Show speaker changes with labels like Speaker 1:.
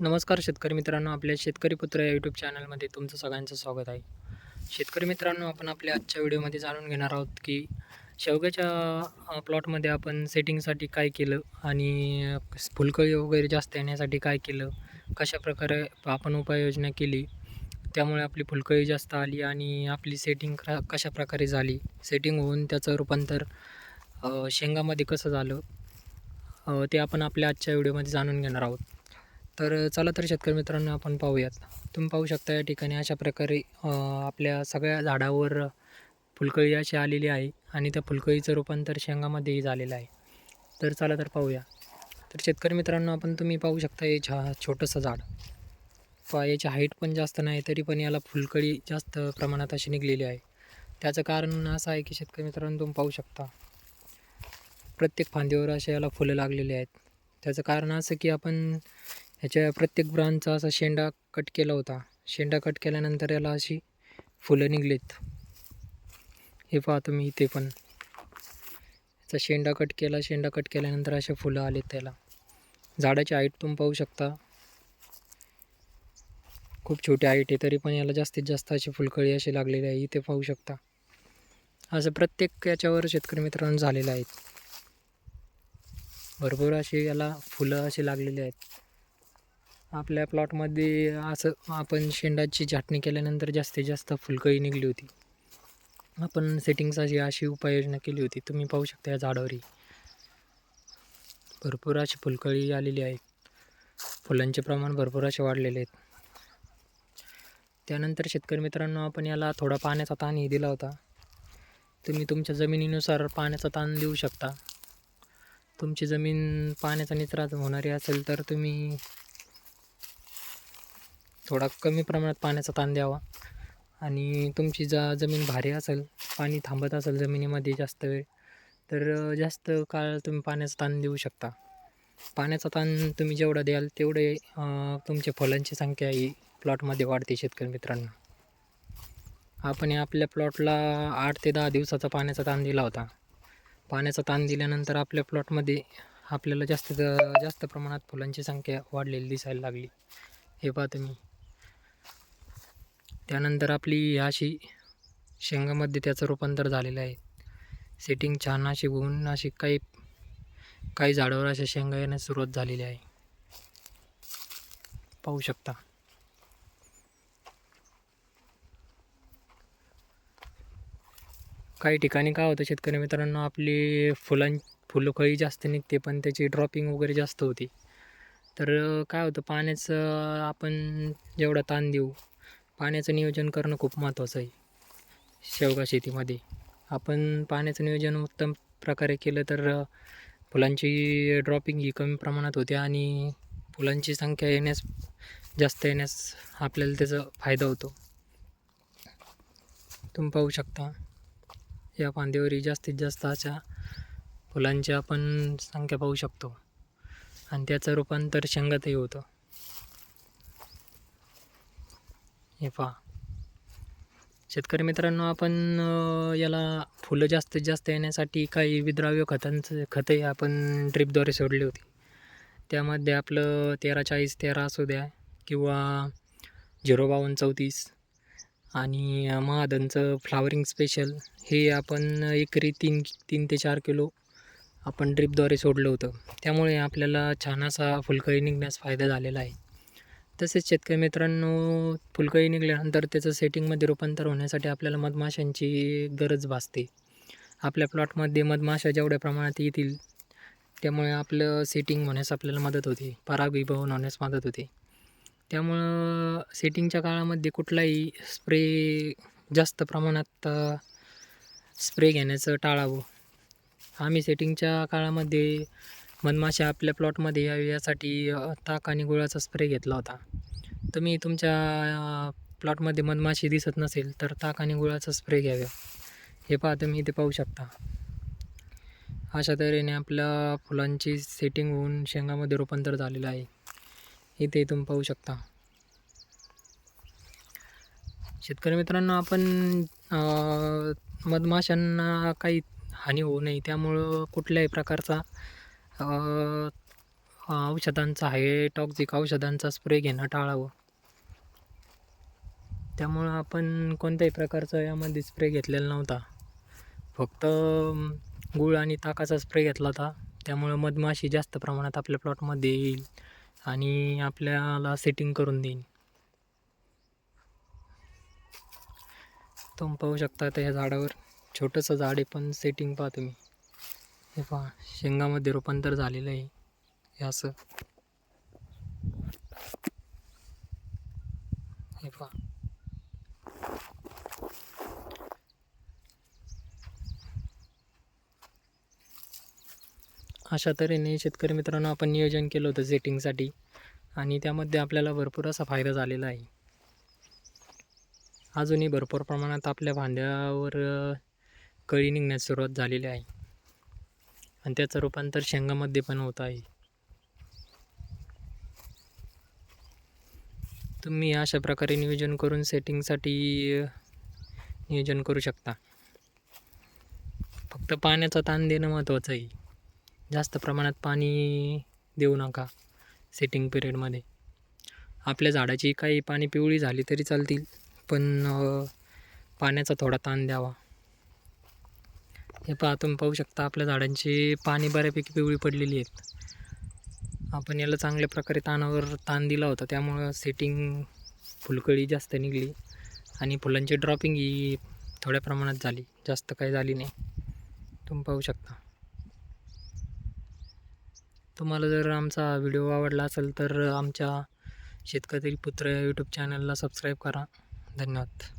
Speaker 1: नमस्कार शेतकरी मित्रांनो आपल्या शेतकरी पुत्र या यूट्यूब चॅनलमध्ये तुमचं सगळ्यांचं स्वागत आहे. शेतकरी मित्रांनो आपण आपल्या आजच्या व्हिडिओमध्ये जाणून घेणार आहोत की शेवग्याच्या प्लॉटमध्ये आपण सेटिंगसाठी काय केलं आणि फुलकळी वगैरे जास्त येण्यासाठी काय केलं कशा प्रकारे आपण उपाययोजना केली त्यामुळे आपली फुलकळी जास्त आली आणि आपली सेटिंग क कशा प्रकारे झाली सेटिंग होऊन त्याचं रूपांतर शेंगामध्ये कसं झालं ते आपण आपल्या आजच्या व्हिडिओमध्ये जाणून घेणार आहोत. तर चला तर शेतकरी मित्रांनो आपण पाहूयात. तुम्ही पाहू शकता या ठिकाणी अशा प्रकारे आपल्या सगळ्या झाडावर फुलकळी अशी आलेली आहे आणि त्या फुलकळीचं रूपांतर शेंगामध्येही झालेलं आहे. तर चला तर पाहूया. तर शेतकरी मित्रांनो आपण तुम्ही पाहू शकता हे छा छोटंसं झाड. पहा याची हाईट पण जास्त नाही तरी पण याला फुलकळी जास्त प्रमाणात अशी निघलेली आहे. त्याचं कारण असं आहे की शेतकरी मित्रांनो तुम्ही पाहू शकता. प्रत्येक फांदीवर अशा याला फुलं लागलेली आहेत. त्याचं कारण असं की आपण ह्याच्या प्रत्येक ब्रांचचा असा शेंडा कट केला होता. शेंडा कट केल्यानंतर याला अशी फुलं निघलीत. हे पाहतो तुम्ही इथे पण. याचा शेंडा कट केला शेंडा कट केल्यानंतर असे फुलं आलेत त्याला. झाडाची हाईट तुम्ही पाहू शकता. खूप छोटी हाईट आहे तरी पण याला जास्तीत जास्त अशी फुलकळी अशी लागलेली आहे. इथे पाहू शकता. असं प्रत्येक याच्यावर शेतकरी मित्रांनो झालेलं आहेत भरपूर अशी याला फुलं अशी लागलेली आहेत. आपल्या प्लॉटमध्ये असं आपण शेंडाची छाटणी केल्यानंतर जास्तीत जास्त फुलकळी निघली होती. आपण सेटिंगसाठी अशी उपाययोजना केली होती. तुम्ही पाहू शकता या झाडावरही. भरपूर अशी फुलकळी आलेली आहे फुलांचे प्रमाण भरपूर असे वाढलेले आहेत. त्यानंतर शेतकरी मित्रांनो आपण याला थोडा पाण्याचा ताणही दिला होता. तुम्ही तुमच्या जमिनीनुसार पाण्याचा ताण देऊ शकता. तुमची जमीन पाण्याचा निचरा होणारी असेल तर तुम्ही थोडा कमी प्रमाणात पाण्याचा ताण द्यावा. आणि तुमची जा जमीन भारी असेल पाणी थांबत असेल जमिनीमध्ये जास्त वेळ तर जास्त काळ तुम्ही पाण्याचा ताण देऊ शकता. पाण्याचा ताण तुम्ही जेवढा द्याल तेवढे तुमच्या फुलांची संख्या ही प्लॉटमध्ये वाढते शेतकरी मित्रांनो. आपण आपल्या प्लॉटला आठ ते दहा दिवसाचा पाण्याचा ताण दिला होता. पाण्याचा ताण दिल्यानंतर आपल्या प्लॉटमध्ये आपल्याला जास्त जास्त प्रमाणात फुलांची संख्या वाढलेली दिसायला लागली. हे पहा तुम्ही. त्यानंतर आपली अशी शेंगामध्ये त्याचं रूपांतर झालेलं आहे. सेटिंग छान अशी होऊन अशी काही काही झाडावर अशा शेंगा येण्यास सुरुवात झालेली आहे. पाहू शकता. काही ठिकाणी काय होतं शेतकरी मित्रांनो आपली फुलां फुलकळी जास्त निघते पण त्याची ड्रॉपिंग वगैरे जास्त होती. तर काय होतं पाण्याचं आपण जेवढा ताण देऊ पाण्याचं नियोजन करणं खूप महत्त्वाचं आहे. शेवगा शेतीमध्ये. आपण पाण्याचं नियोजन उत्तम प्रकारे केलं तर फुलांची ड्रॉपिंग ही कमी प्रमाणात होते आणि फुलांची संख्या येण्यास जास्त येण्यास आपल्याला त्याचा फायदा होतो. तुम्ही पाहू शकता या फांदीवरही जास्तीत जास्त अशा फुलांची आपण संख्या पाहू शकतो. आणि त्याचं रूपांतर शेंगातही होतं. हे पहा. शेतकरी मित्रांनो आपण याला फुलं जास्तीत जास्त येण्यासाठी काही विद्राव्य खतांचं खतही आपण ड्रिपद्वारे सोडली होती. त्यामध्ये आपलं तेरा चाळीस तेरा असू द्या किंवा झिरो बावन्न चौतीस आणि महादनचं फ्लावरिंग स्पेशल हे आपण एकरी तीन तीन ते चार किलो आपण ड्रिपद्वारे सोडलं होतं. त्यामुळे आपल्याला छान असा फुलकळी निघण्यास फायदा झालेला आहे. तसेच शेतकरी मित्रांनो फुलकळी निघाल्यानंतर त्याचं सेटिंगमध्ये रूपांतर होण्यासाठी आपल्याला मधमाशांची गरज भासते. आपल्या प्लॉटमध्ये मधमाशा जेवढ्या प्रमाणात येतील त्यामुळे आपलं सेटिंग होण्यास आपल्याला मदत होते. परागविभवन होण्यास मदत होते. त्यामुळं सेटिंगच्या काळामध्ये कुठलाही स्प्रे जास्त प्रमाणात स्प्रे घेण्याचं टाळावं. आम्ही सेटिंगच्या काळामध्ये मधमाशा आपल्या प्लॉटमध्ये यावी यासाठी ताक आणि गुळाचा स्प्रे घेतला होता. तुम्ही तुमच्या प्लॉटमध्ये मधमाशी दिसत नसेल तर ताक आणि गुळाचा स्प्रे घ्यावा. हे पहा तुम्ही इथे पाहू शकता. अशा तऱ्हेने आपल्या फुलांची सेटिंग होऊन शेंगामध्ये रूपांतर झालेलं आहे. इथे तुम्ही पाहू शकता. शेतकरी मित्रांनो आपण मधमाशांना काही हानी होऊ नये. त्यामुळं कुठल्याही प्रकारचा औषधांचा हाय टॉक्झिक औषधांचा स्प्रे घेणं टाळावं. त्यामुळं आपण कोणत्याही प्रकारचा यामध्ये स्प्रे घेतलेला नव्हता. फक्त गूळ आणि ताकाचा स्प्रे घेतला होता. त्यामुळं मधमाशी जास्त प्रमाणात आपल्या प्लॉटमध्ये येईल आणि आपल्याला सेटिंग करून देईल तुम्ही पाहू शकता आता झाडावर. छोटंसं झाड आहे पण सेटिंग पहा तुम्ही. हे पहा शेंगामध्ये रूपांतर झालेलं आहे. हे असं हे पहा. अशा तऱ्हेने शेतकरी मित्रांनो आपण नियोजन केलं होतं सेटिंगसाठी आणि त्यामध्ये आपल्याला भरपूर असा फायदा झालेला आहे. अजूनही भरपूर प्रमाणात आपल्या भांड्यावर कळी निघण्यास सुरुवात झालेली आहे. आणि त्याचं रूपांतर शेंगामध्ये पण होत आहे. तुम्ही अशा प्रकारे नियोजन करून सेटिंगसाठी नियोजन करू शकता. फक्त पाण्याचा ताण देणं महत्त्वाचं आहे. जास्त प्रमाणात पाणी देऊ नका सेटिंग पिरियडमध्ये. आपल्या झाडाची काही पाणी पिवळी झाली तरी चालतील पण पाण्याचा थोडा ताण द्यावा. हे पहा तुम्ही पाहू शकता आपल्या झाडांची पाणी बऱ्यापैकी पिवळी पडलेली आहेत. आपण याला चांगल्या प्रकारे ताणावर ताण दिला होता त्यामुळं सेटिंग फुलकळी जास्त निघली आणि फुलांची ड्रॉपिंग ही थोड्या प्रमाणात झाली जास्त काही झाली नाही. तुम्ही पाहू शकता. तुम्हाला जर आमचा व्हिडिओ आवडला असेल तर आमच्या शेतकरी पुत्र यूट्यूब चॅनलला सबस्क्राईब करा. धन्यवाद.